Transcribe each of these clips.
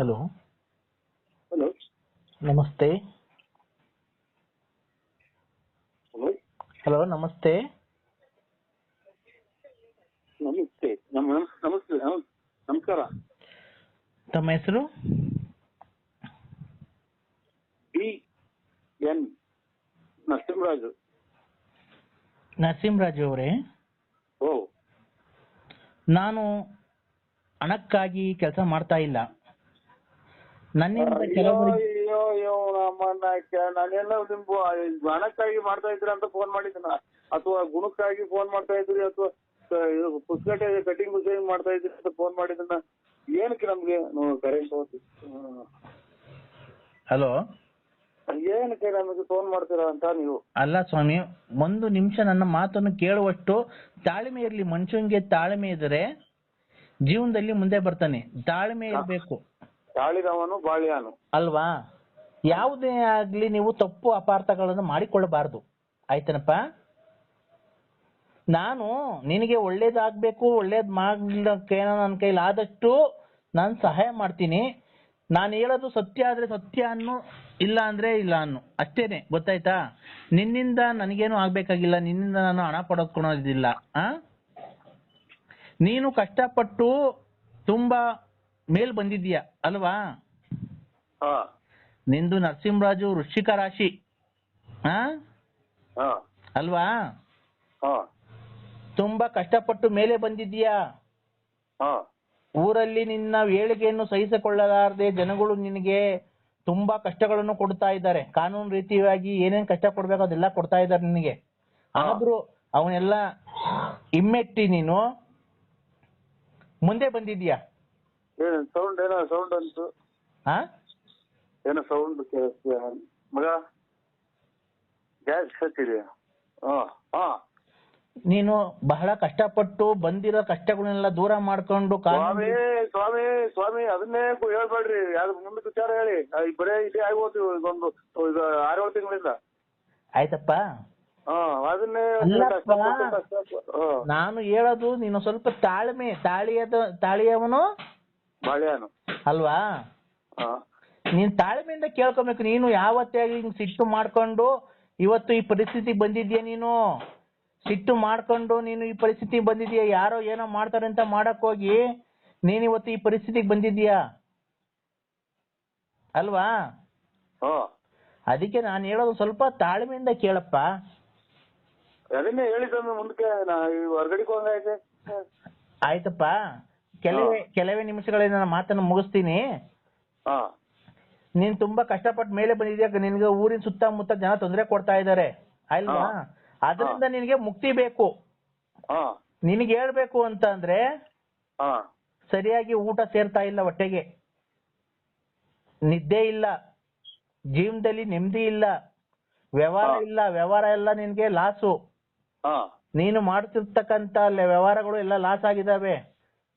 Hello. Hello. ನಮಸ್ತೆ. Hello. Hello ನಮಸ್ತೆ. ನಮಸ್ತೆ. ನಮ ನಮಸ್ತೆ ನಮ- ನಮಸ್ಕಾರ. ತಮ್ಮ ಹೆಸರು? B N Narasimharaju. ನರಸಿಂಹರಾಜು ಅವರೇ? ಓ. ನಾನು ಹಣಕ್ಕಾಗಿ ಕೆಲಸ ಮಾಡ್ತಾ ಇಲ್ಲ. ನನ್ನಿಂದ ಕೆಲವರಿಗೆ ಅಯ್ಯೋ ಅಯ್ಯೋ ನಮ್ಮನ್ನ ನಾನೆಲ್ಲ ನಿಮ್ಗೆ ಮಾಡ್ತಾ ಇದ್ರಿ ಅಂತ ಫೋನ್ ಮಾಡಿದ್ನ ಅಥವಾ ಗುಣಕ್ಕಾಗಿ ಫೋನ್ ಮಾಡ್ತಾ ಇದ್ರಿ ಅಥವಾ ಪುಸ್ತಕ ಕಟಿಂಗ್ ಸೇವಿಂಗ್ ಮಾಡ್ತಾ ಇದ್ರಿ ಅಂತ ಫೋನ್ ಮಾಡಿದ್ನ ಏನಕ್ಕೆ ನಮ್ಗೆ? ಕರೆಂಟ್ ಹೋಗಿ ಹಲೋ? ಏನಕ್ಕೆ ನಮಗೆ ಫೋನ್ ಮಾಡ್ತೀರಾ ಅಂತ ನೀವು? ಅಲ್ಲ ಸ್ವಾಮಿ ಒಂದು ನಿಮಿಷ ನನ್ನ ಮಾತನ್ನು ಕೇಳುವಷ್ಟು ತಾಳ್ಮೆ ಇರ್ಲಿ. ಮನುಷ್ಯನಿಗೆ ತಾಳ್ಮೆ ಇದ್ರೆ ಜೀವನದಲ್ಲಿ ಮುಂದೆ ಬರ್ತಾನೆ. ತಾಳ್ಮೆ ಇರಬೇಕು. ತಾಳಿದವನು ಬಾಳಿಯಾನು. ಅಲ್ವಾ? ಯಾವುದೇ ಆಗ್ಲಿ ನೀವು ತಪ್ಪು ಅಪಾರ್ಥಗಳನ್ನು ಮಾಡಿಕೊಳ್ಳಬಾರದು. ಆಯ್ತನಪ್ಪ? ನಾನು ನಿನಗೆ ಒಳ್ಳೇದಾಗ್ಬೇಕು, ಒಳ್ಳೇದ್ ಮಾಡ್ಲಿಕ್ಕೇನೋ ನನ್ನ ಕೈಲಿ ಆದಷ್ಟು ನಾನು ಸಹಾಯ ಮಾಡ್ತೀನಿ. ನಾನು ಹೇಳೋದು ಸತ್ಯ ಆದ್ರೆ ಸತ್ಯ ಅನ್ನು, ಇಲ್ಲ ಅಂದ್ರೆ ಇಲ್ಲ ಅನ್ನು. ಅಷ್ಟೇನೆ, ಗೊತ್ತಾಯ್ತಾ? ನಿನ್ನಿಂದ ನನಗೇನು ಆಗ್ಬೇಕಾಗಿಲ್ಲ, ನಿನ್ನಿಂದ ನಾನು ಹಣ ಪಡ್ಕೊಳೋದಿಲ್ಲ ಆ? ನೀನು ಕಷ್ಟಪಟ್ಟು ತುಂಬಾ ಮೇಲ್ ಬಂದಿದ್ದೀಯ ಅಲ್ವಾ? ಹಾ. ನಿಂದು ನರಸಿಂಹರಾಜು ವೃಶ್ಚಿಕ ರಾಶಿ ಅಲ್ವಾ? ತುಂಬಾ ಕಷ್ಟಪಟ್ಟು ಮೇಲೆ ಬಂದಿದ್ಯಾ ಊರಲ್ಲಿ ನಿನ್ನ ಏಳಿಗೆಯನ್ನು ಸಹಿಸಿಕೊಳ್ಳಲಾರದೆ ಜನಗಳು ನಿನಗೆ ತುಂಬಾ ಕಷ್ಟಗಳನ್ನು ಕೊಡ್ತಾ ಇದ್ದಾರೆ. ಕಾನೂನು ರೀತಿಯಾಗಿ ಏನೇನ್ ಕಷ್ಟ ಕೊಡ್ಬೇಕು ಅದೆಲ್ಲ ಕೊಡ್ತಾ ಇದ್ದಾರೆ ನಿನಗೆ. ಆದ್ರೂ ಅವನ್ನೆಲ್ಲ ಹಿಮ್ಮೆಟ್ಟಿ ನೀನು. ಮುಂದೆ ಬಂದಿದ್ಯಾ ಏನು ಸೌಂಡ್ ಏನೋ ಸೌಂಡ್ ಅಂತು? ಹಾ? ಏನೋ ಸೌಂಡ್ ಮಗ? ಗ್ಯಾಸ್ ಹಾ ಹಾ. ನೀನು ಬಹಳ ಕಷ್ಟಪಟ್ಟು ಬಂದಿರೋ ಕಷ್ಟಗಳನ್ನೆಲ್ಲ ದೂರ ಮಾಡ್ಕೊಂಡು ಸ್ವಾಮಿ ಸ್ವಾಮಿ ಸ್ವಾಮಿ ಅದನ್ನೇ ಕು- ಹೇಳ್ಬೇಡ್ರಿ. ಯಾವ್ದು ಮುಂದಕ್ಕೆ ವಿಚಾರ ಹೇಳಿ. ಆ, ಈ ಬರೇ ಇದೇ ಆಗ್ಬೋದು ಒಂದು ಆರೇಳು ತಿಂಗಳಿಂದ. ಆಯ್ತಪ್ಪ. ಹಾ ಅದನ್ನೇ ಅಲ್ಲಪ್ಪ. ಕಷ್ಟಪಟ್ಟು ಕಷ್ಟಪಟ್ಟು- ಹಾ. ನಾನು ಹೇಳೋದು ನೀನು ಸ್ವಲ್ಪ ತಾಳ್ಮೆ ತಾಳಿಯದ ತಾಳಿಯವನು. ಬಾಳ್ಯಾನು ಅಲ್ವಾ? ನೀನ್ ತಾಳ್ಮೆಯಿಂದ ಕೇಳ್ಕೊಬೇಕು. ನೀನು ಯಾವತ್ತೇ ಹಿಂಗ್ ಸಿಟ್ಟು ಮಾಡ್ಕೊಂಡು ಇವತ್ತು ಈ ಪರಿಸ್ಥಿತಿ ಬಂದಿದ್ಯಾ ನೀನು? ಸಿಟ್ಟು ಮಾಡ್ಕೊಂಡು ನೀನು ಈ ಪರಿಸ್ಥಿತಿ ಬಂದಿದ್ಯಾ? ಯಾರೋ ಏನೋ ಮಾಡ್ತಾರೆ ಅಂತ ಮಾಡಕ್ ಹೋಗಿ ನೀನ್ ಇವತ್ತು ಈ ಪರಿಸ್ಥಿತಿಗೆ ಬಂದಿದ್ಯಾ? ಅಲ್ವಾ? ಅದಕ್ಕೆ ನಾನು ಹೇಳೋದು ಸ್ವಲ್ಪ ತಾಳ್ಮೆಯಿಂದ ಕೇಳಪ್ಪ. ಅದನ್ನೇ ಮುಂದಕ್ಕೆ ಹೊರಗಡೆ ಆಯ್ತಪ್ಪ. ಕೆಲವೇ ಕೆಲವೇ ನಿಮಿಷಗಳಲ್ಲಿ ನನ್ನ ಮಾತನ್ನು ಮುಗಿಸ್ತೀನಿ. ಹಾ. ನೀನ್ ತುಂಬಾ ಕಷ್ಟಪಟ್ಟು ಮೇಲೆ ಬಂದಿದ್ಯಾ? ನಿನ್ಗೆ ಊರಿನ ಸುತ್ತಮುತ್ತ ಜನ ತೊಂದರೆ ಕೊಡ್ತಾ ಇದ್ದಾರೆ ಅಲ್ವಾ. ಅದರಿಂದ ನಿನಗೆ ಮುಕ್ತಿ ಬೇಕು. ಹಾ. ನಿನಗೆ ಹೇಳ್ಬೇಕು ಅಂತ ಅಂದ್ರೆ ಹಾ. ಸರಿಯಾಗಿ ಊಟ ಸೇರ್ತಾ ಇಲ್ಲ ಹೊಟ್ಟೆಗೆ. ನಿದ್ದೆ ಇಲ್ಲ. ಜೀವನದಲ್ಲಿ ನೆಮ್ಮದಿ ಇಲ್ಲ. ವ್ಯವಹಾರ ಇಲ್ಲ. ವ್ಯವಹಾರ ಎಲ್ಲ ನಿನ್ಗೆ ಲಾಸು. ಹಾ. ನೀನು ಮಾಡ್ತಿರ್ತಕ್ಕಂತ ವ್ಯವಹಾರಗಳು ಎಲ್ಲ ಲಾಸ್ ಆಗಿದಾವೆ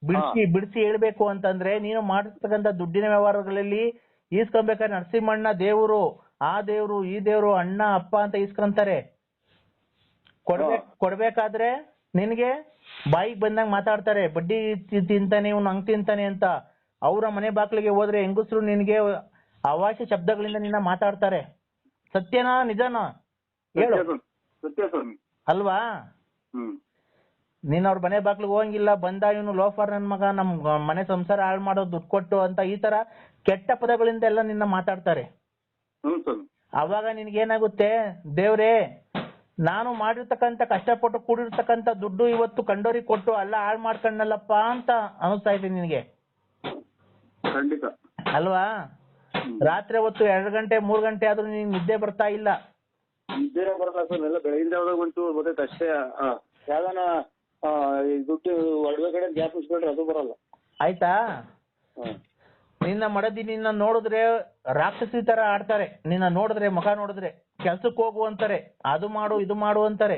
ಬಿಡಿಸಿ ಬಿಡಿಸಿ ಹೇಳ್ಬೇಕು ಅಂತಂದ್ರೆ ನೀನು ಮಾಡಿರ್ತಕ್ಕಂತ ದುಡ್ಡಿನ ವ್ಯವಹಾರಗಳಲ್ಲಿ ಈಸ್ಕೊಂಬೇಕಾದ್ರೆ ನರಸಿಂಹಣ್ಣ ದೇವರು ಆ ದೇವ್ರು ಈ ದೇವ್ರು ಅಣ್ಣ ಅಪ್ಪ ಅಂತ ಈಸ್ಕೊಂತಾರೆ. ಕೊಡ್ಬೇಕ್ ಕೊಡ್ಬೇಕಾದ್ರೆ ನಿನಗೆ ಬಾಯಿಗೆ ಬಂದಂಗ್ ಮಾತಾಡ್ತಾರೆ ಬಡ್ಡಿ ತಿಂತಾನೆ ಇವ್ನು ಹಂಗ್ ತಿಂತಾನೆ ಅಂತ. ಅವರ ಮನೆ ಬಾಗ್ಲಿಗೆ ಹೋದ್ರೆ ಹೆಂಗಸರು ನಿನ್ಗೆ ಅವಾಚ್ಯ ಶಬ್ದಗಳಿಂದ ನಿನ್ನ ಮಾತಾಡ್ತಾರೆ. ಸತ್ಯನಾ ನಿಜನಾ? ಹೇಳು. ಸತ್ಯ ಸ್ವಾಮಿ. ಅಲ್ವಾ? ನೀನ್ ಅವ್ರ ಮನೆ ಬಾಗ್ಲಿಗೆ ಹೋಗಂಗಿಲ್ಲ ಬಂದ ಇವನು ಲೋಫರ್ ನನ್ ಮಗ ನಮ್ ಮನೆ ಸಂಸಾರ ಹಾಳು ಮಾಡೋ ದುಡ್ಡು ಕೊಟ್ಟು ಅಂತ ಈ ತರ ಕೆಟ್ಟ ಪದಗಳಿಂದ ಎಲ್ಲ ನಿನ್ನ ಮಾತಾಡ್ತಾರೆ. ಅವಾಗ ನಿನ್ಗೇನಾಗುತ್ತೆ ದೇವ್ರೇ ನಾನು ಮಾಡಿರ್ತಕ್ಕಂತ ಕಷ್ಟಪಟ್ಟು ಕೂಡಿರ್ತಕ್ಕಂತ ದುಡ್ಡು ಇವತ್ತು ಕಂಡೋರಿಗೆ ಕೊಟ್ಟು ಅಲ್ಲ ಹಾಳು ಮಾಡ್ಕೊಂಡಲ್ಲಪ್ಪ ಅಂತ ಅನಿಸ್ತಾ ಇದೆ ನಿನಗೆ. ಖಂಡಿತ. ಅಲ್ವಾ. ರಾತ್ರಿ ಹೊತ್ತು ಎರಡು ಗಂಟೆ ಮೂರ್ ಗಂಟೆ ಆದ್ರೂ ನಿನ್ ನಿದ್ದೆ ಬರ್ತಾ ಇಲ್ಲ. ನಿದ್ದೆ ಬರ್ತಾ ಇಲ್ಲ ಬೆಳಗಿನ ಜಾವದಾಗ ಗೊತ್ತೈತೆ ಅಷ್ಟೇ ಯಾವ್ದಾನ ಆ, ಈ ದುಡ್ಡು ಒಡವೆ ಕಡೆ ಗ್ಯಾಪ್ ಇಸ್ಕೊಂಡ್ರೆ ಅದು ಬರಲ್ಲ. ಆಯ್ತಾ? ನಿನ್ನ ಮಡದಿ ನಿನ್ನ ನೋಡಿದ್ರೆ ರಾಕ್ಷಸಿ ತರ ಆಡ್ತಾರೆ. ನಿನ್ನ ನೋಡಿದ್ರೆ ಮುಖ ನೋಡಿದ್ರೆ ಕೆಲ್ಸಕ್ಕೆ ಹೋಗು ಅಂತಾರೆ. ಅದು ಮಾಡು ಇದು ಮಾಡು ಅಂತಾರೆ.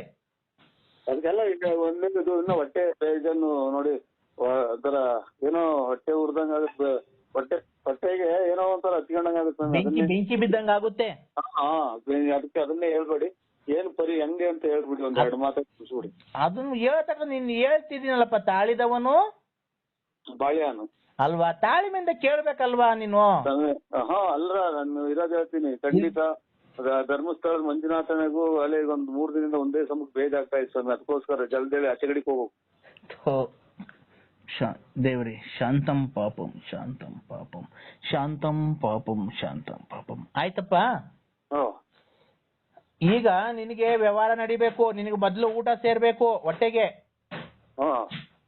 ಅದಕ್ಕೆಲ್ಲ ಈಗ ಒಂದೇ ಇದು ಇನ್ನ ಹೊಟ್ಟೆ ಇದನ್ನು ನೋಡಿ ವ- ಒಂಥರ ಏನೋ ಹೊಟ್ಟೆ ಉರ್ದಂಗ ಆಗುತ್ತೆ. ಹೊಟ್ಟೆ ಹೊಟ್ಟೆಗೆ ಏನೋ ಒಂಥರ ಹಚ್ಕೊಂಡಂಗ ಆಗುತ್ತೆ. ಸ್ವಾಮಿ. ಬೆಂಕಿ ಅದನ್ನೇ ಬೆಂಕಿ ಬಿದ್ದಂಗ ಆಗುತ್ತೆ. ಹಾ ಅದಕ್ಕೆ ಅದನ್ನೇ ಹೇಳ್ಬೇಡಿ. ಏನ್ ಪರಿ ಹೆಂಗೆ ಅಂತ ಹೇಳ್ಬಿಡಿ ಒಂದ್ ಎರಡು ಮಾತು ಮುಗಿಸ್ಬಿಡಿ. ಅದನ್ನ ಹೇಳ್ತಕ್ಕ ನೀನ್ ಹೇಳ್ತಿದ್ದೀನಲ್ಲಪ್ಪ ತಾಳಿದವನು? ಬಾಳೆಹಣ್ಣು ಅಲ್ವಾ? ತಾಳ್ಮೆಯಿಂದ ಕೇಳ್ಬೇಕಲ್ವಾ ನೀನು? ಹ ಅಲ್ರ ನಾನು ಇರೋದ್ ಹೇಳ್ತೀನಿ. ಖಂಡಿತ ಧರ್ಮಸ್ಥಳದ ಮಂಜುನಾಥನಿಗೂ ಅಲ್ಲಿ ಒಂದ್ ಮೂರ್ ದಿನದಿಂದ ಒಂದೇ ಸಮಕ್ ಬೇಜಾಗ್ತಾ ಇತ್ತು ಸ್ವಾಮಿ. ಅದಕ್ಕೋಸ್ಕರ ಜಲ್ದೇಳಿ ಆಚೆ ಕಡೆಗೆ ಹೋಗು. ಥೋ. ಶಾ- ದೇವ್ರಿ ಶಾಂತಂ ಪಾಪಂ ಶಾಂತಂ ಪಾಪಂ ಶಾಂತಂ ಪಾಪಂ ಶಾಂತಂ ಪಾಪಂ. ಆಯ್ತಪ್ಪ? ಈಗ ನಿನಗೆ ವ್ಯವಹಾರ ನಡಿಬೇಕು ನಿನಗೆ ಮೊದಲು ಊಟ ಸೇರ್ಬೇಕು ಹೊಟ್ಟೆಗೆ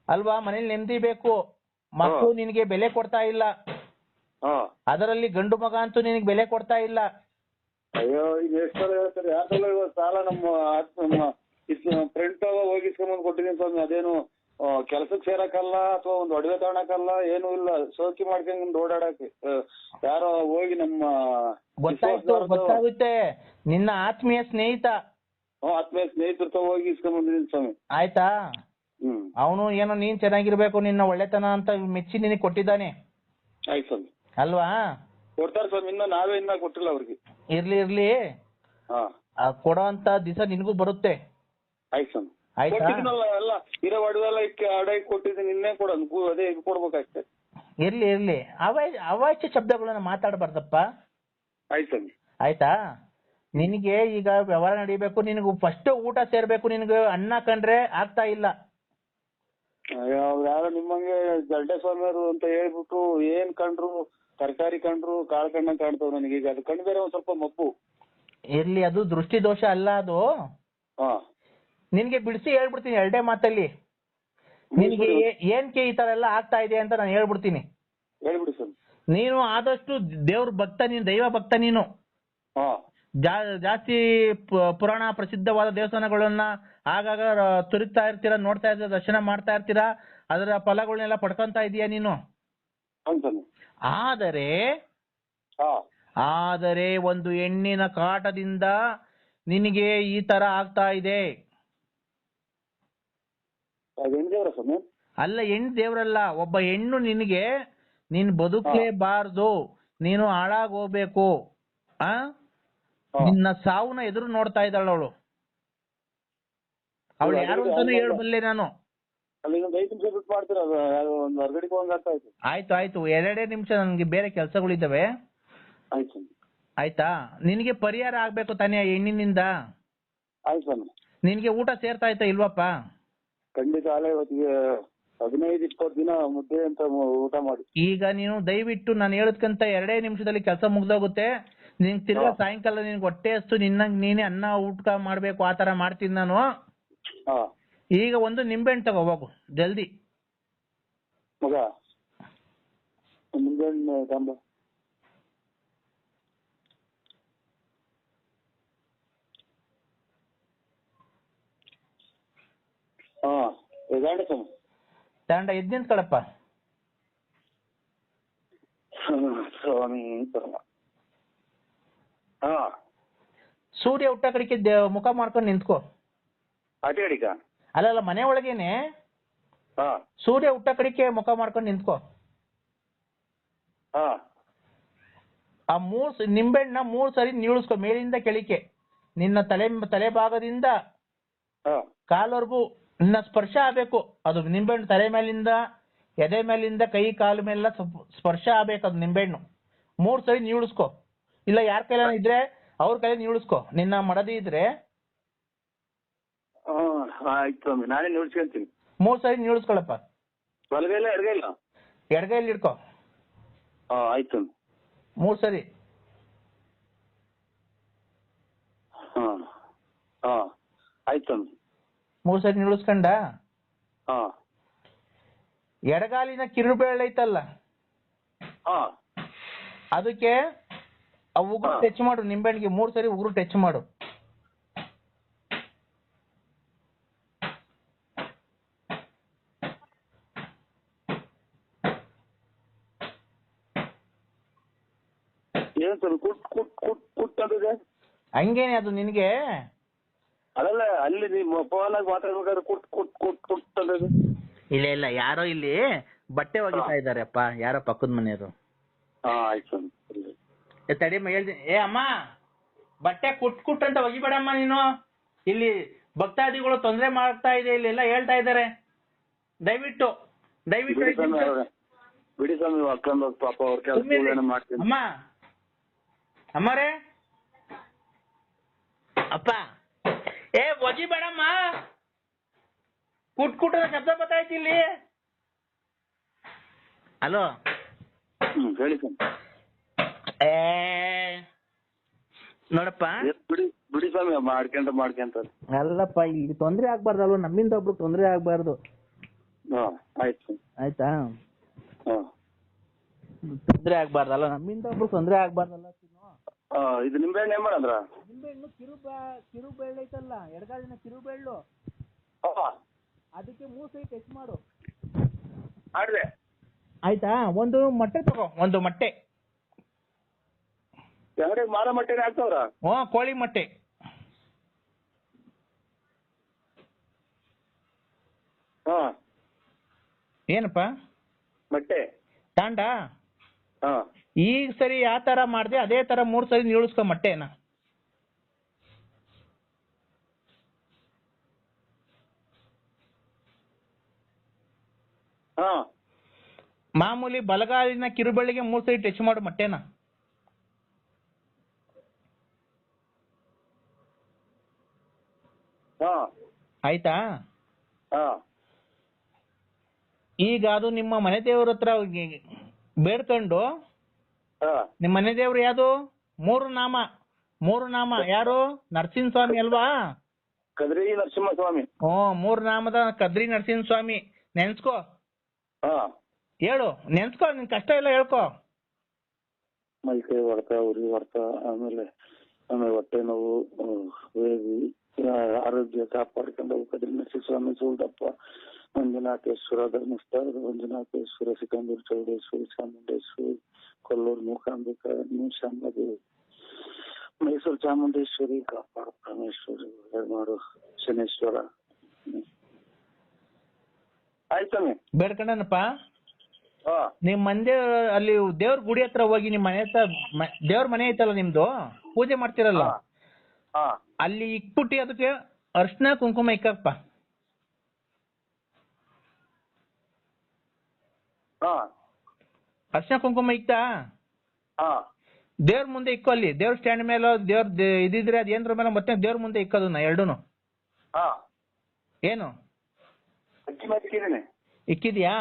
ಅಲ್ವಾ? ಮನೇಲಿ ನೆಮ್ಮದಿ ಬೇಕು. ಮಕ್ಕಳು ನಿನಗೆ ಬೆಲೆ ಕೊಡ್ತಾ ಇಲ್ಲ. ಅದರಲ್ಲಿ ಗಂಡು ಮಗ ಅಂತೂ ನಿನಗೆ ಬೆಲೆ ಕೊಡ್ತಾ ಇಲ್ಲ. ಅಯ್ಯೋ ಈಗ ಎಷ್ಟು ಸಲ ಹೇಳ್ತಾರೆ ಯಾಕಲ್ಲ ಇವಾಗ ಸಾಲ ನಮ್ಮ ಆತ್- ನಮ್ಮ ಫ್ರೆಂಡ್ ಕೊಟ್ಟಿದ್ದೀನಿ ಸ್ವಾಮಿ ಅದೇನು ಕೆಲ್ಸಕ್ಕೆ ಸೇರಕ್ಕಲ್ಲ ಅಥವಾ ಒಂದ್ ಒಡವೆ ತಗೊಳಕಲ್ಲ ಏನು ಇಲ್ಲ. ಸೋಕಿ ಮಾಡ್ಕೊಂಡ್ ಓಡಾಡಕ್ಕೆ ಯಾರೋ ಹೋಗಿ ನಮ್ಮ ಗೊತ್ತಾಯ್ತು ಗೊತ್ತಾಗುತ್ತೆ. ನಿನ್ನ ಆತ್ಮೀಯ ಸ್ನೇಹಿತ. ಹ್ಮ್, ಆತ್ಮೀಯ ಸ್ನೇಹಿತರ ಹೋಗಿ ಹೋಗಿ ಇಸ್ಕೊಂಡ್ಬಂದಿದ್ದೀನಿ ಸ್ವಾಮಿ. ಆಯ್ತಾ? ಹ್ಮ್. ಅವನು ಏನೋ ನೀನ್ ಚೆನ್ನಾಗಿರ್ಬೇಕು ನಿನ್ನ ಒಳ್ಳೆತನ ಅಂತ ಮೆಚ್ಚಿ ನಿನಗೆ ಕೊಟ್ಟಿದ್ದಾನೆ. ಆಯ್ತು ಸ್ವಾಮಿ. ಅಲ್ವಾ? ಕೊಡ್ತಾರೆ ಸ್ವಾಮಿ ಇನ್ನ ನಾವೇ ಇನ್ನ ಕೊಟ್ಟಿಲ್ಲ ಅವ್ರಿಗೆ. ಇರ್ಲಿ ಇರ್ಲಿ. ಹಾ. ಕೊಡೋ ಅಂತ ದಿವಸ ನಿನಗೂ ಬರುತ್ತೆ. ಆಯ್ತು ಸ್ವಾಮಿ. ಆಯ್ತಾ? ಕೊಟ್ಟಿದ್ದೀನಲ್ಲ ಎಲ್ಲ ಇರೋ ಒಡವೆಲ್ಲ ಇಕ್ಕೆ ಅಡಗಿ ಕೊಟ್ಟಿದ್ದೀನಿ ಇನ್ನೇ ಅದೇ ಇದು ಕೊಡ್ಬೇಕಾಗ್ತದೆ ಇರ್ಲಿ ಇರ್ಲಿ. ಅವಾಯ್ ಅವಾಚ್ಯ ಶಬ್ದಗಳನ್ನ ಮಾತಾಡಬಾರ್ದಪ್ಪ. ಆಯ್ತು ಸ್ವಾಮಿ. ಆಯ್ತಾ? ನಿನಗೆ ಈಗ ವ್ಯವಹಾರ ನಡಿಬೇಕು ನಿನಗೆ ಫಸ್ಟ್ ಊಟ ಸೇರ್ಬೇಕು ನಿನಗೆ ಅನ್ನ ಕಂಡ್ರೆ ಆಗ್ತಾ ಇಲ್ಲ. ಅಯ್ಯೋ, ಯಾರೋ ನಿಮ್ಮಂಗೆ ಜಡ್ಡೆ ಸ್ವಾಮಿಯವರು ಅಂತ ಹೇಳ್ಬಿಟ್ಟು ಏನ್ ಕಂಡ್ರು? ತರಕಾರಿ ಕಂಡ್ರು ಕಾಳು ಕಣ್ಣ ಕಾಣ್ತಾವ್ ನನಗೆ. ಈಗ ಅದು ಕಣ್ಣು ಬೇರೆ ಒಂದ್ ಸ್ವಲ್ಪ ಮಪ್ಪು ಇರ್ಲಿ ಅದು ದೃಷ್ಟಿ ದೋಷ ಅಲ್ಲ ಅದು. ಹಾ. ನಿನ್ಗೆ ಬಿಡಿಸಿ ಹೇಳ್ಬಿಡ್ತೀನಿ ಎರಡೇ ಮಾತಲ್ಲಿ. ನಿನ್ಗೆ ಏ- ಏನ್ಕೆ ಈ ತರ ಎಲ್ಲ ಆಗ್ತಾ ಇದೆ ಅಂತ ನಾನು ಹೇಳ್ಬಿಡ್ತೀನಿ. ಹೇಳ್ಬಿಡಿ ನೀನು ಆದಷ್ಟು ದೇವ್ರ ಭಕ್ತ ನೀನು ದೈವ ಭಕ್ತ ನೀನು. ಹಾ. ಜಾ- ಜಾಸ್ತಿ ಪ- ಪುರಾಣ ಪ್ರಸಿದ್ಧವಾದ ದೇವಸ್ಥಾನಗಳನ್ನ ಆಗಾಗ ರ- ತುರಿತಾ ಇರ್ತೀರ ನೋಡ್ತಾ ಇರ್ತೀರ ದರ್ಶನ ಮಾಡ್ತಾ ಇರ್ತೀರಾ ಅದರ ಫಲಗಳನ್ನೆಲ್ಲ ಪಡ್ಕೊಂತ ಇದೀಯ ನೀನು? ಹೌದು ಆದರೆ ಹಾ. ಆದರೆ ಒಂದು ಹೆಣ್ಣಿನ ಕಾಟದಿಂದ ನಿನಗೆ ಈ ತರ ಆಗ್ತಾ ಇದೆ. ಸ್ವಾಮಿ. ಅಲ್ಲ ಹೆಣ್ಣು ದೇವ್ರಲ್ಲ ಒಬ್ಬ ಹೆಣ್ಣು ನಿನಗೆ ನೀನ್ ಬದುಕಲೇಬಾರ್ದು ನೀನು ಹಾಳಾಗೋಗ್ಬೇಕು ಆ. ನಿನ್ನ ಸಾವುನ ಎದುರು ನೋಡ್ತಾ ಇದ್ದಾಳ ಅವಳು. ಅವಳು ಯಾರು ಅಂತಾನೆ ಹೇಳ್ಬಲ್ಲೆ ನಾನು. ಆಯ್ತು ಆಯ್ತು. ಎರಡೇ ನಿಮಿಷ ನನ್ಗೆ ಬೇರೆ ಕೆಲಸಗಳಿದ್ದಾವೆ. ಆಯ್ತು ಆಯ್ತಾ? ನಿನಗೆ ಪರಿಹಾರ ಆಗ್ಬೇಕು ತಾನೇ ಹೆಣ್ಣಿನಿಂದ? ನಿನಗೆ ಊಟ ಸೇರ್ತಾ ಆಯ್ತಾ ಇಲ್ವಪ್ಪ? ಖಂಡಿತ ಅಲ್ಲೇ ಇವತ್ತಿಗೆ ಹದಿನೈದು ಇಪ್ಪತ್ತು ದಿನ ಮುದ್ದೆ ಅಂತ ಮು- ಊಟ ಮಾಡಿ. ಈಗ ನೀನು ದಯವಿಟ್ಟು ನಾನು ಹೇಳದ್ಕಂತ ಎರಡೇ ನಿಮಿಷದಲ್ಲಿ ಕೆಲಸ ಮುಗ್ದೋಗುತ್ತೆ. ನಿನ್ ತಿರ್ಗಾ ಹಾ. ಸಾಯಂಕಾಲ ನಿನ್ಗೆ ಹೊಟ್ಟೆ ಅಷ್ಟು ನಿನ್ನಂಗ್ ನೀನೆ ಅನ್ನ ಊಟ ಮಾಡ್ಬೇಕು ಆ ತರ ಮಾಡ್ತೀನಿ ನಾನು. ಹಾ. ಈಗ ಒಂದು ನಿಂಬೆಹಣ್ಣು ತಗೋ ಹೋಗು ಜಲ್ದಿ. ಮಗ ಮುಂಜಾನೆ ತಂಬ ಹಾ ಎದಾಂಡ ಸ್ವಾಮಿ ತಗೊಂಡ ಎದ್ ನಿಂತ್ಕೊಳಪ್ಪ ಸ್ವಾಮಿ ಪರಮ. ಹಾ. ಸೂರ್ಯ ಹುಟ್ಟ ಕಡೆಗೆ ದೇ- ಮುಖ ಮಾಡ್ಕೊಂಡು ನಿಂತ್ಕೋ. ಅಲ್ಲ ಅಲ್ಲಲ್ಲ ಮನೆ ಒಳಗೇನೆ. ಹಾ. ಸೂರ್ಯ ಹುಟ್ಟ ಕಡಿಕೆ ಮುಖ ಮಾಡ್ಕೊಂಡು ನಿಂತ್ಕೋ. ಹಾ. ಆ ಮೂರ್ ಸ- ನಿಂಬೆಹಣ್ಣ ಮೂರ್ ಸರಿ ನೀಳಿಸ್ಕೋ ಮೇಲಿಂದ ಕೆಳಿಕೆ ನಿನ್ನ ತಲೆ ತಲೆ ಭಾಗದಿಂದ ಹಾ. ಕಾಲ್ವರೆಗೂ ನಿನ್ನ ಸ್ಪರ್ಶ ಆಗ್ಬೇಕು. ಅದು ನಿಂಬೆಹಣ್ಣು ತಲೆ ಮೇಲಿಂದ ಎದೆ ಮೇಲಿಂದ ಕೈ ಕಾಲು ಮೇಲೆಲ್ಲ ಸ್ಪರ್ಶ ಆಗ್ಬೇಕು ಅದು ನಿಂಬೆಹಣ್ಣು. ಮೂರ್ ಸರಿ ನೀಳಿಸ್ಕೊ ಇಲ್ಲ ಯಾರ ಕೈಲ ಇದ್ರೆ ಅವ್ರ ಕೈಲಿ ನೀಳಿಸ್ಕೊ ನಿನ್ನ ಮಡದಿ ಇದ್ರೆ ಆಯ್ತು ನಾನೇ ಮೂರ್ ಸರಿ ನೀಳಿಸ್ಕೊಳಪ್ಪ ಬಲಗೈಲ ಎಡಗೈಲ ಎಡಗೈಲಿ ಇಡ್ಕೊ. ಆಯ್ತು ಮೂರು ಸರಿ. ಹಾ ಹಾ ಆಯ್ತು ಮೂರ್ ಸರಿ ನಿಲ್ಲಿಸ್ಕೊಂಡ? ಹಾ. ಎಡಗಾಲಿನ ಕಿರುಬೇಳೆ ಐತಲ್ಲ? ಹಾ. ಅದಕ್ಕೆ ಆ ಉಗುರು ಟಚ್ ಮಾಡು ನಿಂಬೆಣ್ಣಿಗೆ ಮೂರ್ ಸರಿ ಉಗುರು ಟಚ್ ಮಾಡು. ಏನ್ ಸ್ವಾಮಿ ಕುಟ್ ಕುಟ್ ಕುಟ್ ಕುಟ್ ಅಂತಿದೆ ಹಂಗೇನೆ ಅದು ನಿನಗೆ. ಅದಲ್ಲ ಅಲ್ಲಿ ನೀವು ಫೋನ್ ಆಗಿ ಮಾತಾಡ್ಬೇಕಾದ್ರೆ ಕುಟ್ ಕುಟ್ ಕುಟ್ ಕುಟ್ ಇಲ್ಲ ಇಲ್ಲ ಯಾರೋ ಇಲ್ಲಿ ಬಟ್ಟೆ ಒಗಿತಾ ಇದಾರೆಪ್ಪ ಯಾರೋ ಪಕ್ಕದ ಮನೆಯವರು. ಹಾ ಆಯ್ತು. ಏ ತಡಿಯಮ್ಮ ಹೇಳ್ತೀನಿ. ಏ ಅಮ್ಮ ಬಟ್ಟೆ ಕುಟ್ ಕುಟ್ ಅಂತ ಒಗಿಬೇಡಮ್ಮ ನೀನು. ಇಲ್ಲಿ ಭಕ್ತಾದಿಗಳು ತೊಂದರೆ ಮಾಡ್ತಾ ಇದೆ ಇಲ್ಲೆಲ್ಲ ಹೇಳ್ತಾ ಇದ್ದಾರೆ. ದಯವಿಟ್ಟು ದಯವಿಟ್ಟು ಬಿಡಿ ಸ್ವಾಮಿ ಅವ್ರೆ ಬಿಡಿ ಸ್ವಾಮಿ ಹಾಕೊಂಡ್ ಪಾಪ ಅವ್ರ. ಕೆಲಸ ಮಾಡ್ತೀನಿ. ಅಮ್ಮ ಅಮ್ಮರೇ. ಅಪ್ಪ. ಏ ವಜಿ ಬೇಡಮ್ಮ. ಕುಟ್ ಕುಟದ ಶಬ್ದ ಬತ್ತಾಯ್ತು ಇಲ್ಲಿ. ಹಲೋ ಹೇಳಿ ಏ ನೋಡಪ್ಪ. ಬಿಡಿ ಬಿಡಿ ಸ್ವಾಮಿ ಮಾಡ್ಕೊಂತ ಮಾಡ್ಕೊಂತ ಅಲ್ಲಪ್ಪ ಇಲ್ಲಿ ತೊಂದ್ರೆ ಆಗ್ಬಾರ್ದಲ್ವ? ನಮ್ಮಿಂದ ಒಬ್ರು ತೊಂದ್ರೆ ಆಗ್ಬಾರ್ದು. ಹಾ ಆಯ್ತು ಆಯ್ತಾ? ಹಾ. ತೊಂದ್ರೆ ಆಗ್ಬಾರ್ದಲ್ಲ ನಮ್ಮಿಂದ ಒಬ್ರು ತೊಂದ್ರೆ ಆಗ್ಬಾರ್ದಲ್ಲ ಇದು ನಿಂಬೆಹಣ್ಣು ಏನ್ ಮಾಡಂದ್ರ? ನಿಂಬೆಹಣ್ಣು ಕಿರು ಕಿರು ಬೆಳ್ಳು ಐತಲ್ಲ ಎಡಗಾಲಿನ ಕಿರು ಬೆಳ್ಳು ಅದಕ್ಕೆ ಮೂರು ಸೈ ಟೆಸ್ಟ್ ಮಾಡು. ಆಡ್ದೆ. ಆಯ್ತಾ? ಒಂದು ಮೊಟ್ಟೆ ತಗೋ ಒಂದು ಮೊಟ್ಟೆ. ಮಾರ ಮೊಟ್ಟೆ ಹಾಕ್ತವ್ರ? ಹ್ಞೂ ಕೋಳಿ ಮೊಟ್ಟೆ. ಹಾ. ಏನಪ್ಪ? ಮೊಟ್ಟೆ. ತಾಂಡ? ಹಾ. ಈಗ ಸರಿ ಯಾವ ತರ ಮಾಡ್ದೆ ಅದೇ ತರ ಮೂರ್ ಸರಿ ನೀಳಿಸ್ಕೊ ಮೊಟ್ಟೆನ. ಹಾ. ಮಾಮೂಲಿ ಬಲಗಾಲಿನ ಕಿರುಬಳ್ಳಿಗೆ ಮೂರ್ ಸರಿ ಟಚ್ ಮಾಡು ಮೊಟ್ಟೆನ. ಹಾ. ಆಯ್ತಾ? ಹಾ. ಈಗ ಅದು ನಿಮ್ಮ ಮನೆ ದೇವ್ರ ಹತ್ರ ಬೇಡ್ಕೊಂಡು. ಹಾ. ನಿಮ್ಮ ಮನೆ ದೇವ್ರು ಯಾವುದು ಮೂರು ನಾಮ. ಮೂರು ನಾಮ. ಯಾರು? ನರಸಿಂಹ ಸ್ವಾಮಿ ಅಲ್ವಾ? ಕದ್ರಿ ನರಸಿಂಹ ಸ್ವಾಮಿ ಹ್ಮ್ ಮೂರು ನಾಮದ ಕದ್ರಿ ನರಸಿಂಹ ಸ್ವಾಮಿ ನೆನ್ಸ್ಕೋ. ಹಾ. ಹೇಳು ನೆನ್ಸ್ಕೋ ನಿನ್ ಕಷ್ಟ ಎಲ್ಲ ಹೇಳ್ಕೊ. ಮೈ ಕೈ ಹೊಡ್ತ ಉರಿ ಹೊಡ್ತ ಆಮೇಲೆ ಆಮೇಲೆ ಹೊಟ್ಟೆ ನೋವು ವೇಗಿ ಆರೋಗ್ಯ ಕಾಪಾಡ್ಕೊಂಡು ಕದ್ರಿ ಸ್ವಾಮಿ ಸೂಲ್ದಪ್ಪ. ಮಂಜುನಾಥೇಶ್ವರ ಧರ್ಮಸ್ಥಳ ಮಂಜುನಾಥೇಶ್ವರ ಸಿಕಂದೂರು ಚೌಡೇಶ್ವರಿ ಚಾಮುಂಡೇಶ್ವರಿ ಕೊಲ್ಲೂರು ಮೂಕಾಂಬಿಕ ಶಾಂಬದೇವಿ ಮೈಸೂರು ಚಾಮುಂಡೇಶ್ವರಿ ಕಾಪಾಡು ಪರಮೇಶ್ವರಿ ಮಾಡು ಶನೇಶ್ವರ. ಆಯ್ತು ಸ್ವಾಮಿ. ಬೇಡ್ಕೊಂಡನಪ್ಪ ಹಾ. ನಿಮ್ ಮಂದಿ ಅಲ್ಲಿ ದೇವ್ರ ಗುಡಿ ಹತ್ರ ಹೋಗಿ ನಿಮ್ ಮನೆ ಹತ್ರ ಮ- ದೇವ್ರ ಮನೆ ಐತಲ್ಲ ನಿಮ್ದು? ಪೂಜೆ ಮಾಡ್ತಿರಲ್ಲ? ಹಾ. ಹಾ. ಅಲ್ಲಿ ಇಕ್ಬಿಟ್ಟು ಅದಕ್ಕೆ ಅರ್ಶಿನ ಕುಂಕುಮ ಇಕ್ಕಪ್ಪ. ಹಾ. ಅರ್ಶಿನ ಕುಂಕುಮ ಇಕ್ತಾ? ಹಾ. ದೇವ್ರ ಮುಂದೆ ಇಕ್ಕೋ ಅಲ್ಲಿ. ದೇವ್ರ ಸ್ಟ್ಯಾಂಡ್ ಮೇಲೆ ದೇವ್ರ ಇದಿದ್ರೆ ಅದ್ ಏನ್ರ ಮೇಲೆ ಮತ್ತೆ ದೇವ್ರ ಮುಂದೆ ಇಕ್ಕೋದನ್ನ ಎರಡೂನು. ಹಾ. ಏನು? ಅಕ್ಕಿ ಮಾತಿದ್ದೀನಿ ಇಕ್ಕಿದ್ಯಾ?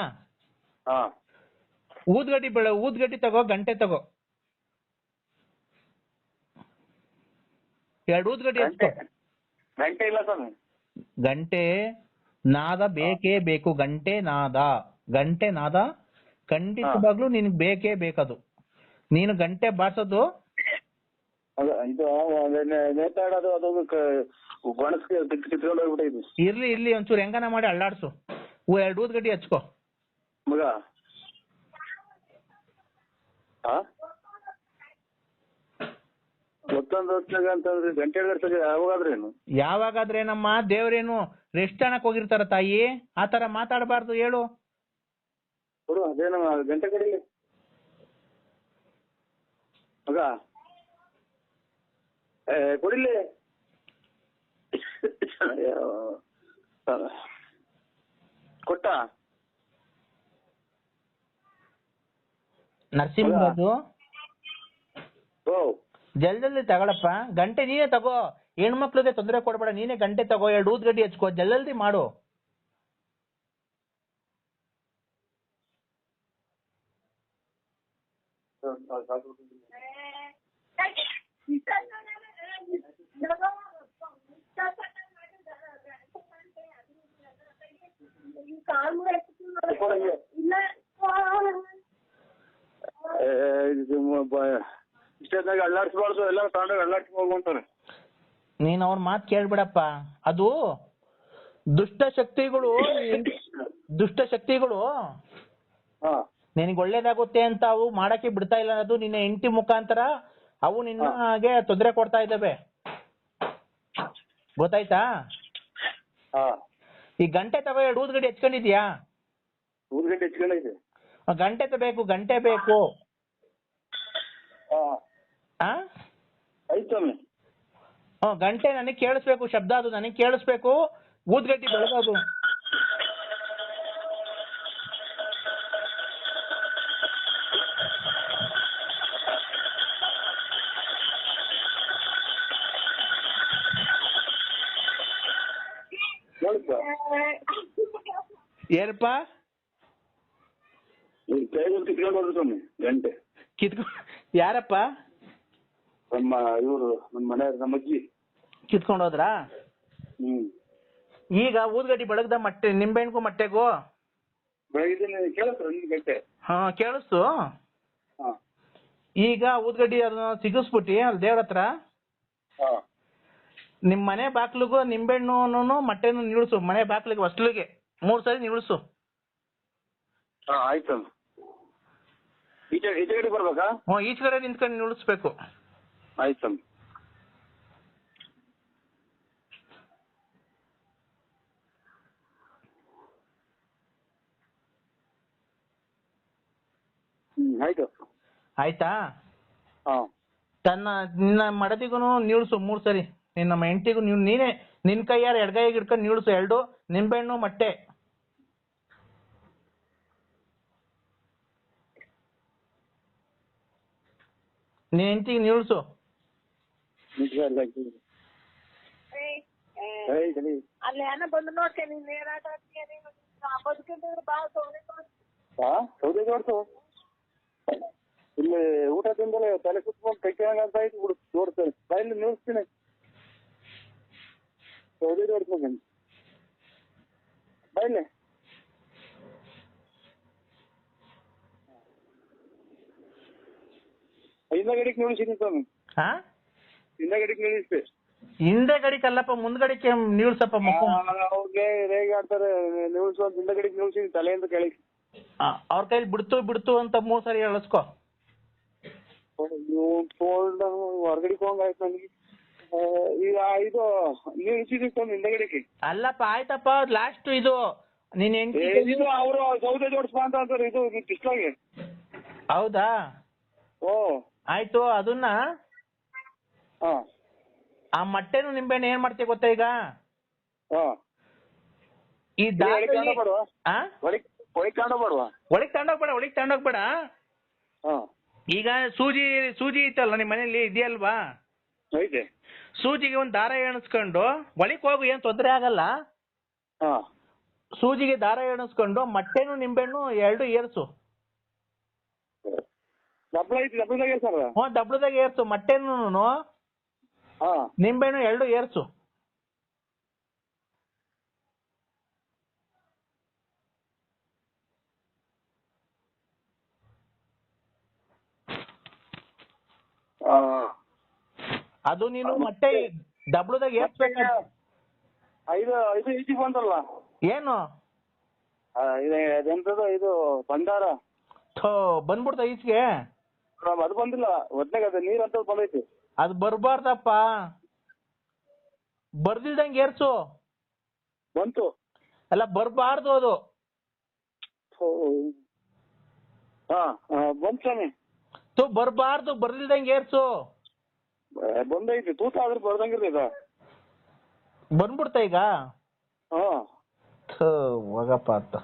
ಹಾ. ಊದ್ಗಡ್ಡಿ ಬೆಳೆ ಊದ್ಗಡ್ಡಿ ತಗೋ ಗಂಟೆ ತಗೋ. ಎರಡು ಊದ್ಗಡ್ಡಿ ಹಚ್ಕೋ ಗಂಟೆ ಇಲ್ಲ ಸ್ವಾಮಿ. ಗಂಟೆ ನಾದ ಬೇಕೇ ಬೇಕು ಗಂಟೆ ನಾದ. ಗಂಟೆ ನಾದ ಖಂಡಿತವಾಗ್ಲೂ ನಿನ್ಗೆ ಬೇಕೇ ಬೇಕದು. ನೀನು ಗಂಟೆ ಬಾರ್ಸೋದು? ಇದು ನೇತಾಡೋದು ಅದು ಗೊಣಸ್ಗೆ ಕಿತ್ಕೊಂಡು ಹೋಗ್ಬಿಟ್ಟಿದ್ವಿ ಇರ್ಲಿ ಇರ್ಲಿ ಒಂಚೂರು ಹೆಂಗನ ಮಾಡಿ ಅಳ್ಳಾಡ್ಸು ಎರಡು ಊದ್ಗಡ್ಡಿ ಹಚ್ಕೋ. ಮಗ. ಮತ್ತೊಂದು ಹೊತ್ನಾಗ ಅಂತಂದ್ರೆ ಗಂಟೆ ಗಂಟೆಗೆ ಯಾವಾಗಾದ್ರೇನು ಯಾವಾಗಾದ್ರೆ ನಮ್ಮ ದೇವ್ರೇನು ರೆಸ್ಟ್ ಅಣಕ್ ಹೋಗಿರ್ತಾರ ತಾಯಿ? ಆ ತರ ಮಾತಾಡಬಾರ್ದು ಹೇಳು. ಕೊಡು ಅದೇನು ಗಂಟೆ ಕಡಿಲಿ. ಮಗ. ಏ ಕೊಡಿಲಿ ಕೊಟ್ಟ? ನರಸಿಂಹರಾಜು ಓ. ಜಲ್ದಿ ಜಲ್ದಿ ತಗೊಳಪ್ಪ. ಗಂಟೆ ನೀನೇ ತಗೋ. ಹೆಣ್ಮಕ್ಳಿಗೆ ತೊಂದರೆ ಕೊಡಬೇಡ. ನೀನೇ ಗಂಟೆ ತಗೋ. ಎರಡು ಊದ್ಗಡ್ಡಿ ಹಚ್ಕೋ. ಜಲ್ದಿ ಮಾಡು ಏ, ಇದು ಮ- ಬ- ಎಲ್ಲ ತಗೊಂಡೋಗಿ ಅಳ್ಳಾಡ್ಸ್ಕೊಂಡು ಹೋಗುವಂತಾರೆ ನೀನ್ ಅವ್ರ ಮಾತ್ ಕೇಳ್ಬಿಡಪ್ಪ. ಅದು ದುಷ್ಟ ಶಕ್ತಿಗಳು ದುಷ್ಟ ಶಕ್ತಿಗಳು. ಹಾ. ನಿನಗೆ ಒಳ್ಳೇದಾಗುತ್ತೆ ಅಂತ ಅವು ಮಾಡಕ್ಕೆ ಬಿಡ್ತಾ ಇಲ್ಲ ಅದು ನಿನ್ನ ಹೆಂಡತಿ ಮುಖಾಂತರ. ಅವು ನಿನ್ನ ಹಾಗೆ ತೊಂದರೆ ಕೊಡ್ತಾ ಇದ್ದಾವೆ. ಗೊತ್ತಾಯ್ತಾ? ಈ ಗಂಟೆ ತಗೋ ಎರಡು ಊದ್ಗಡ್ಡಿ ಹೆಚ್ಕೊಂಡಿದ್ಯಾ ಗಂಟೆ ಬೇಕು ಗಂಟೆ ಬೇಕು. ಗಂಟೆ ನನಗೆ ಕೇಳಿಸ್ಬೇಕು ಶಬ್ದ ಅದು ನನಗೆ ಕೇಳಿಸ್ಬೇಕು ಊದ್ಗಟ್ಟಿ ಬೆಳಗೋದು ಏನಪ್ಪ ಕಿತ್ಕೊಂಡು ಗಂಟೆ ಯಾರಪ್ಪ ನಮ್ಮ ಇವರು ನಮ್ಮ ಮನೆಯವ್ರ ನಮ್ಮ ಅಜ್ಜಿ ಕಿತ್ಕೊಂಡು ಹೋದ್ರಾ ಹ್ಮ್. ಈಗ ಊದ್ಗಡ್ಡಿ ಬೆಳಗ್ದ ಮಟ್ಟೆ ನಿಂಬೆಹಣ್ಣಿಗೂ ಮಟ್ಟೆಗೂ? ಕೇಳಿಸ್ರ ಗಂಟೆ. ಹಾ ಕೇಳಿಸ್ತು? ಹಾ. ಈಗ ಊದ್ಗಡ್ಡಿ ಅದನ್ನ ಸಿಗಿಸ್ಬಿಟ್ಟಿ ಅಲ್ಲಿ ದೇವ್ರ ಹತ್ರ? ಹಾ. ನಿಮ್ ಮನೆ ಬಾಕ್ಲಿಗೂ ನಿಂಬೆಹಣ್ಣು ಮಟ್ಟೆನು ನಿಲ್ಸು ಮನೆ ಬಾಕ್ಲಿಗೆ ಹೊಸ್ಲಿಗೆ. ಮೂರ್ ಸರಿ ನಿಲ್ಸು. ಹಾ ಆಯ್ತು ಈಚೆ ಈಚೆ ಕಡೆ ಬರ್ಬೇಕಾ? ಹ್ಮ್ ಈಚೆ ಕಡೆ ನಿಂತ್ಕೊಂಡು ನಿಲ್ಸ್ಬೇಕು. ಆಯ್ತು ಆಯ್ತು. ಆಯ್ತಾ? ಹಾ. ತನ್ನ ನಿನ್ನ ಮಡದಿಗೂ ನೀಳ್ಸು ಮೂರ್ ಸರಿ. ನಿನ್ನ ನಮ್ಮ ಹೆಂಡತಿಗೂ ನೀವು ನೀನೇ ನಿನ್ ಕೈಯಾರ ಎಡಗೈಗೆ ಹಿಡ್ಕೊಂಡು ನೀಳ್ಸು ಎರಡು ನಿಂಬೆಹಣ್ಣು ಮಟ್ಟೆ. ನಿನ್ ಹೆಂಡತಿಗೆ ನೀಳ್ಸು. ಅಲ್ಲಿ ಏನ ಬಂದು ನೋಡ್ಕೆ ನೀನ್ ಏನಾಟ ಬದುಕಿದ್ರೆ ಬಾ ಸೋನೆ ಹಾ ಸೌದೆ ಇಲ್ಲಿ ಊಟ ತಿಂದಲೇ ತಲೆ ಕುತ್ಕೊಂಡು ಕೆಳಗೆ ಅಂತ ಆಯ್ತು ಬಿಡು ನೋಡ್ತೇನೆ. ಬಾಯಲ್ಲಿ ನಿಲ್ಲಿಸ್ತೀನಿ. ಸೌದೆ ಜೋಡ್ಸ್ಬೇಕಂತ ಬಾಯಲ್ಲಿ ಹಿಂದಗಡಿಗೆ ನಿಲ್ಲಿಸಿದ್ದೀನಿ ಸ್ವಾಮಿ. ಹಾ? ಹಿಂದಗಡಿಗೆ ನಿಲ್ಲಿಸ್ತೆ ಹಿಂದೆ ಗಡಿಕಲ್ಲಪ್ಪ ಮುಂದ್ಗಡಿಕೆ ನಿಲ್ಸಪ್ಪ ಮಕ್ಕ ಅವ್ರಿಗೆ ರೇಗೆ ಆಡ್ತಾರೆ ನಿಲ್ಲಿಸುವಂತ ಹಿಂದಗಡಿಗೆ ತಲೆ ತಲೆಯಿಂದ ಕೆಳಗೆ. ಅವ್ರ ಕೈಲಿ ಬಿಡ್ತು ಬಿಡ್ತು ಅಂತ ಮೂರ್ ಸರಿ ಹೊರಗಡೆ ನನಗೆ. ಆ, ಈಗ ಇದು ನೀವು ಇಳಿಸಿದ್ರಿ ಹಿಂದಗಡೆಗೆ. ಅಲ್ಲಪ್ಪ ಆಯ್ತಪ್ಪ ಲಾಸ್ಟ್ ಇದು. ನೀನ್ ಹೆಂಡತಿ ಇದು ಅವರು ಸೌದೆ ಜೋಡಿಸ್ಬಾ ಅಂತ ಅಂತಾರೆ ಇದು ಕಿಸ್ಲಾಗೆ ಹೌದಾ? ಓ. ಆಯ್ತು ಅದನ್ನ ಆ ಮಟ್ಟೆನು ನಿಂಬೆಹಣ್ಣು ಏನ್ ಮಾಡ್ತೀಯ ಗೊತ್ತಾ ಈಗ? ಈ ದಾಳಿ ಒಳಗೆ ಒಳಗೆ ತಗೊಂಡೋಗ್ಬೇಡ್ವಾ? ಒಳಗ್ ತಗೊಂಡೋಗ್ಬೇಡ ಒಳಗ್ ತಗೊಂಡೋಗ್ಬೇಡ ಹಾ. ಈಗ ಸೂಜಿ ಸೂಜಿ ಇತ್ತಲ್ಲ ನಿಮ್ ಮನೇಲಿ ಇದೆಯಲ್ವಾ? ಐತೆ. ಸೂಜಿಗೆ ಒಂದ್ ದಾರ ಎಣಿಸ್ಕೊಂಡು ಒಳಗ್ ಹೋಗು ಏನ್ ತೊಂದರೆ ಆಗಲ್ಲ. ಹಾ. ಸೂಜಿಗೆ ದಾರ ಎಣಿಸ್ಕೊಂಡು ಮಟ್ಟೆನು ನಿಂಬೆಹಣ್ಣು ಎರಡು ಏರ್ಸು. ಐತಿ ಸರ್ ಹ್ಞೂ ದಬ್ಳದಾಗ ಏರ್ಸು ಮಟ್ಟೆನು ಹಾ. ನಿಂಬೆಹಣ್ಣು ಎರಡು ಏರ್ಸು ಹಾ ಅದು ನೀನು ಮತ್ತೆ ದಬ್ಳದಾಗ ಏರ್ಸ್ಬೇಕ ಐದು ಐದು ಈಚಿಗೆ ಬಂದಲ್ಲ ಏನು? ಇದು ಇದು ಭಂಡಾರ ಥೋ ಬಂದ್ಬಿಡ್ತ ಈಚೆಗೆ? ಅದು ಬಂದಿಲ್ಲ. ಒಟ್ನಾಗ ಅದು ನೀರ್ ಅಂತ ಬಂದೈತಿ. ಅದು ಬರ್ಬಾರ್ದಪ್ಪ. ಬರ್ದಿಲ್ದಂಗೆ ಏರ್ಸು. ಬಂತು. ಅಲ್ಲ ಬರ್ಬಾರ್ದು ಅದು. ಹಾ ಬಂತು ಸ್ವಾಮಿ. ತು ಬರ್ಬಾರ್ದು ಬರ್ಲಿಲ್ದಂಗೆ ಏರ್ಸು. ಬಂದೈತಿ ತೂತ ಆದ್ರೆ ಬರ್ದಂಗಿರ್ಲಿ ಇದು ಬಂದ್ಬಿಡ್ತಾ ಈಗ? ಹಾ. ಥು, ಹೋಗಪ್ಪ ಅಂತ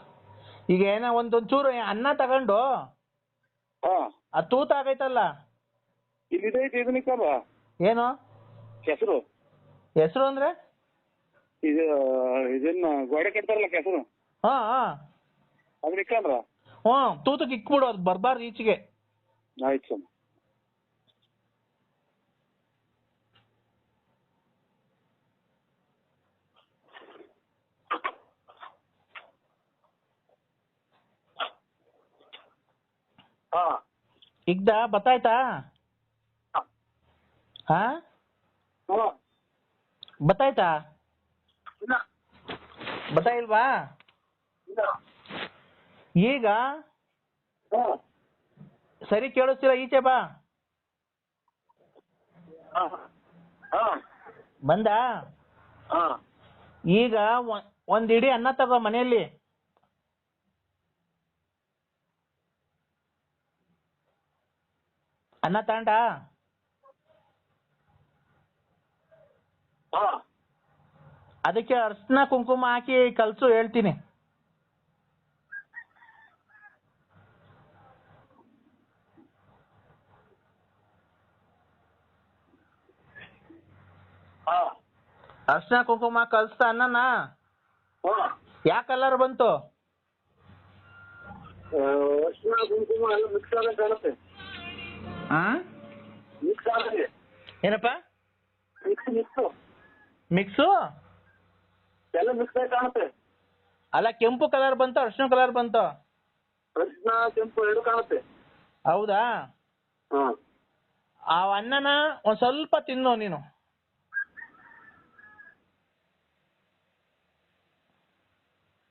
ಈಗ ಏನೋ ಒಂದೊಂಚೂರು ಅನ್ನ ತಗೊಂಡು? ಹಾ. ಆ ತೂತ ಆಗೈತಲ್ಲ ಇಲ್ಲಿ ಇದೈತಿ ಇದನ್ನ ನಿಕ್ಕಲ್ವ ಏನು? ಕೆಸರು. ಹೆಸರು ಅಂದ್ರೆ? ಇದು ಇದನ್ನ ಗೋಡೆ ಕಟ್ತಾರಲ್ಲ ಕೆಸರು. ಹಾ ಹಾ. ಅದು ನಿಕ್ಕಲ್ರ ಹ್ಞೂ ತೂತಕ್ಕೆ ಇಕ್ಬಿಡು ಅದು ಬರ್ಬಾರ್ದು ಈಚೆಗೆ. ಆಯ್ತು ಸ್ವಾಮಿ ಹಾ. ಇಗ್ದ ಬತ್ತಾಯ್ತಾ? ಹಾ. ಹಾ? ಬತ್ತಾಯ್ತಾ? ಇಲ್ಲ ಬತ್ತಾಯಿಲ್ವಾ? ಈಗ? ಹಾ. ಸರಿ ಕೇಳಿಸ್ತಿಲ್ಲ ಈಚೆ ಬಾ. ಬಂದ? ಈಗ ಒಂದ್ ಇಡಿ ಅನ್ನ ತಗೋ ಮನೆಯಲ್ಲಿ. ಅನ್ನ ತಾಂಡ ಅದಕ್ಕೆ ಅರ್ಶನ ಕುಂಕುಮ ಹಾಕಿ ಕಲ್ಸು ಹೇಳ್ತೀನಿ ಹಾ ಅರ್ಶಿನ ಕುಂಕುಮ ಕಲ್ಸ್ತಾ ಅನ್ನನ ಯಾ ಕಲರ್ ಬಂತು? ಅರ್ಶಿನ ಕುಂಕುಮ ಎಲ್ಲ ಮಿಕ್ಸ್ ಆದಂಗೆ ಕಾಣುತ್ತೆ. ಆ? ಮಿಕ್ಸ್ ಆದಂಗೆ ಏನಪ್ಪ? ಮಿಕ್ಸ್ ಮಿಕ್ಸ್ ಮಿಕ್ಸು ಎಲ್ಲ ಮಿಕ್ಸ್ ಆಗಿ ಕಾಣುತ್ತೆ. ಅಲ್ಲ ಕೆಂಪು ಕಲರ್ ಬಂತು ಅರ್ಶಿನ ಕಲರ್ ಬಂತು? ಅರ್ಶಿನ ಕೆಂಪು ಎರಡು ಕಾಣುತ್ತೆ. ಹೌದಾ? ಹಾ. ಆ ಅನ್ನನ ಒಂದ್ ಸ್ವಲ್ಪ ತಿನ್ನು ನೀನು.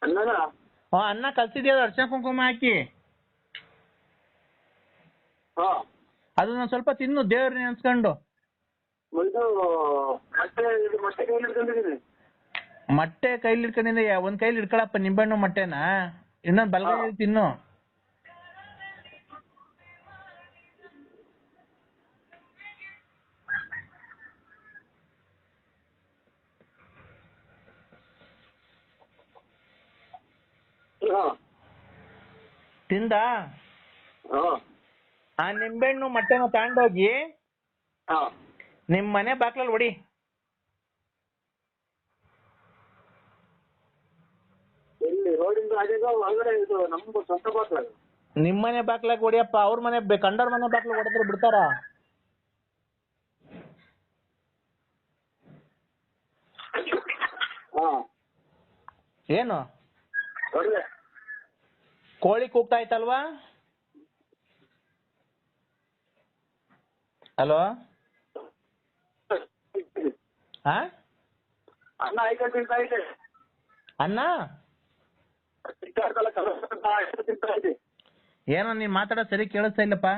ಅನ್ನನ ಹಾ ಅನ್ನ ಕಲ್ಸಿದ್ಯಾ ಅರ್ಶನ ಕುಂಕುಮ ಹಾಕಿ? ಹಾ. ಅದನ್ನ ಸ್ವಲ್ಪ ತಿನ್ನು ದೇವ್ರ ನೆನ್ಸ್ಕೊಂಡು ಇದು ಮೊಟ್ಟೆ ಇದು ಕೈಲಿ ಹಿಡ್ಕೊಂಡಿದ್ದೀನಿ. ಮೊಟ್ಟೆ ಕೈಲಿ ಇಟ್ಕೊಂಡಿಂದ ಒಂದ್ ಕೈಲಿ ಇಟ್ಕೊಳಪ್ಪ ನಿಂಬೆಹಣ್ಣು ಮೊಟ್ಟೆನ? ಇನ್ನೊಂದ್ ಬಲಗೈ ತಿನ್ನು. ತಿಂದ? ಆ ನಿಂಬೆಹಣ್ಣು ಮೊಟ್ಟೆನ ತಗೊಂಡೋಗಿ ನಿಮ್ ಮನೆ ಬಾಕ್ಲಲ್ಲಿ ಹೊಡಿ. ನಿಮ್ ಮನೆ ಬಾಕ್ಲಾಗ ಹೊಡಿಯಪ್ಪ ಅವ್ರ ಮನೆ ಕಂಡರ್ ಮನೆ ಬಾಕ್ಲಾಗ ಹೊಡೆದ್ರೆ ಬಿಡ್ತಾರ? ಹಾ. ಏನು? ಕೋಳಿ ಕೂಗ್ತಾ ಇತ್ತಲ್ವಾ? ಹಲೋ? ಹಾ ಅನ್ನ ಐದು ತಿಂತಾ ಇದೆ ಅನ್ನ ತಿಂತಾಡ್ತಲ್ಲ ಕಲಸ ಐದು ತಿಂತಾ ಇದೆ ಏನೋ ನೀನ್ ಮಾತಾಡೋದ್ ಸರಿ ಕೇಳಿಸ್ತಾ ಇಲ್ಲಪ್ಪ.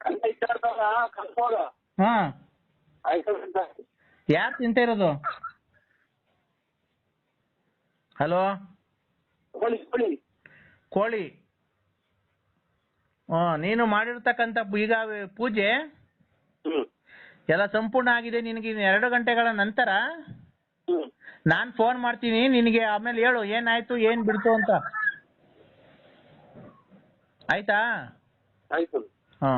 ಅನ್ನ ಇಟ್ಟಾಡ್ತಲ್ಲ ಕಲ್ಸೋಗ ಹಾ. ಐದು ತಿಂತಾ ಇದೆ ಯಾರು ತಿಂತಾ ಇರೋದು? ಹಲೋ? ಕೋಳಿ. ಕೋಳಿ ನೀನು ಮಾಡಿರ್ತಕ್ಕಂಥ ಈಗ ಪೂಜೆ ಹ್ಮ್. ಎಲ್ಲ ಸಂಪೂರ್ಣ ಆಗಿದೆ. ನಿನಗೆ ಇನ್ನು ಎರಡು ಗಂಟೆಗಳ ನಂತರ ಹ್ಮ್. ನಾನ್ ಫೋನ್ ಮಾಡ್ತೀನಿ. ನಿನಗೆ ಆಮೇಲೆ ಹೇಳು ಏನಾಯ್ತು ಏನ್ ಬಿಡ್ತು ಅಂತ. ಆಯ್ತಾ. ಆಯ್ತು ಹಾ